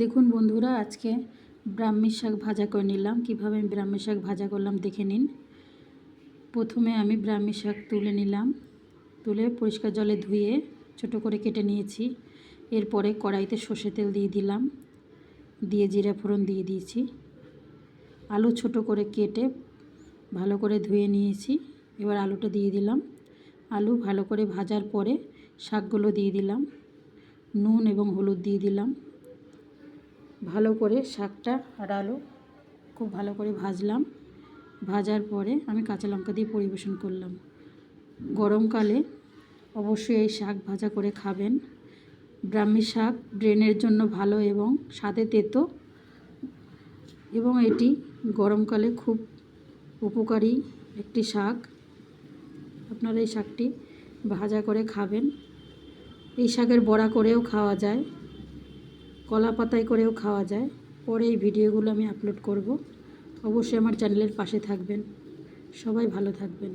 দেখুন বন্ধুরা, আজকে ব্রাহ্মী শাক ভাজা করে নিলাম। কীভাবে আমি ব্রাহ্মী শাক ভাজা করলাম দেখে নিন। প্রথমে আমি ব্রাহ্মী শাক তুলে নিলাম। তুলে পরিষ্কার জলে ধুয়ে ছোট করে কেটে নিয়েছি। এরপরে কড়াইতে সর্ষে তেল দিয়ে দিলাম। দিয়ে জিরা ফোড়ন দিয়ে দিয়েছি। আলু ছোট করে কেটে ভালো করে ধুয়ে নিয়েছি। এবার আলুটা দিয়ে দিলাম। আলু ভালো করে ভাজার পরে শাকগুলো দিয়ে দিলাম। নুন এবং হলুদ দিয়ে দিলাম। ভালো করে শাকটা আর আলু খুব ভালো করে ভাজলাম। ভাজার পরে আমি কাঁচা লঙ্কা দিয়ে পরিবেশন করলাম। গরমকালে অবশ্যই এই শাক ভাজা করে খাবেন। ব্রাহ্মী শাক ব্রেনের জন্য ভালো এবং স্বাদে তেতো এবং এটি গরমকালে খুব উপকারী একটি শাক। আপনারা এই শাকটি ভাজা করে খাবেন। এই শাকের বড়া করেও খাওয়া যায়। কলা পাতায় করেও খাওয়া যায়। পরে এই ভিডিওগুলো আমি আপলোড করব। অবশ্যই আমার চ্যানেলের পাশে থাকবেন। সবাই ভালো থাকবেন।